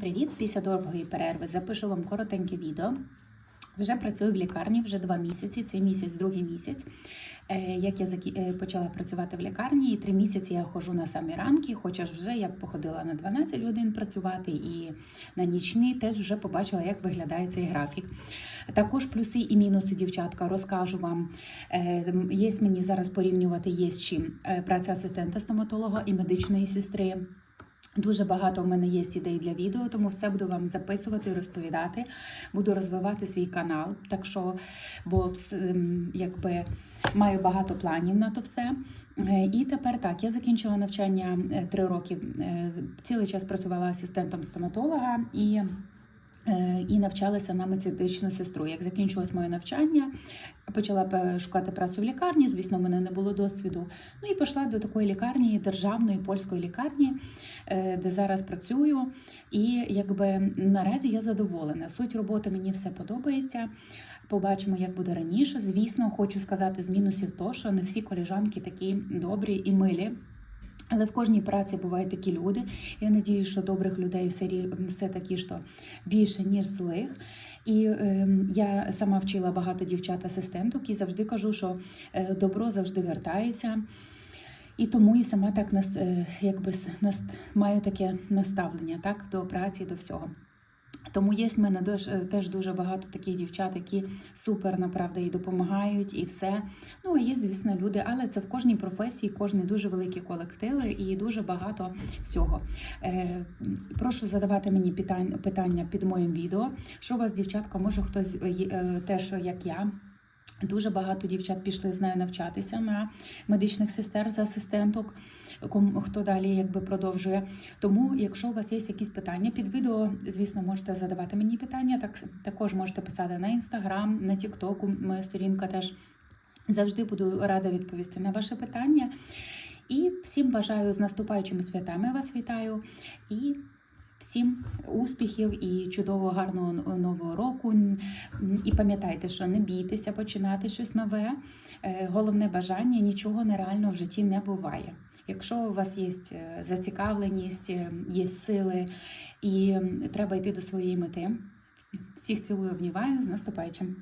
Привіт! Після довгої перерви запишу вам коротеньке відео. Вже працюю в лікарні вже два місяці. Цей місяць, другий місяць. Е, Як я е, почала працювати в лікарні, і три місяці я ходжу на самі ранки, хоча ж вже я походила на 12 годин працювати і на нічні теж вже побачила, як виглядає цей графік. Також плюси і мінуси, дівчатка, розкажу вам. Е, Є мені зараз порівнювати є з чим праця асистента стоматолога і медичної сестри. Дуже багато в мене є ідей для відео, тому все буду вам записувати і розповідати. Буду розвивати свій канал. Так що, бо ем, якби маю багато планів на то все. Е, І тепер так, я закінчила навчання е, три роки. е, Цілий час працювала асистентом стоматолога і. Е, І навчалася на медичну сестру. Як закінчилось моє навчання, почала шукати працю в лікарні. Звісно, в мене не було досвіду. Ну і пішла до такої лікарні, державної польської лікарні, е, де зараз працюю. І якби наразі я задоволена. Суть роботи мені все подобається. Побачимо, як буде раніше. Звісно, хочу сказати з мінусів то, що не всі коліжанки такі добрі і милі. Але в кожній праці бувають такі люди. Я сподіваюся, що добрих людей все, таки що більше, ніж злих. І е, я сама вчила багато дівчат-асистенток і завжди кажу, що е, добро завжди вертається. І тому і сама так нас, е, якби нас, маю таке наставлення так, до праці, до всього. Тому є в мене дуже, теж дуже багато таких дівчат, які супер направда і допомагають, і все. Ну а є, звісно, люди, але це в кожній професії, кожні дуже великі колективи і дуже багато всього. Е, прошу задавати мені питання під моїм відео. Що у вас, дівчатка, може хтось е, е, теж як я. Дуже багато дівчат пішли з нею навчатися на медичних сестер за асистенток. Хто далі якби продовжує. Тому, якщо у вас є якісь питання під відео, звісно, можете задавати мені питання. Так також можете писати на інстаграм, на Тіктоку. Моя сторінка теж завжди буду рада відповісти на ваше питання. І всім бажаю з наступаючими святами вас вітаю і. Всім успіхів і чудового гарного нового року. І пам'ятайте, що не бійтеся починати щось нове. Е, Головне бажання нічого нереального в житті не буває. Якщо у вас є е, зацікавленість, е, є сили і треба йти до своєї мети. Всіх цілую, обнімаю з наступаючим.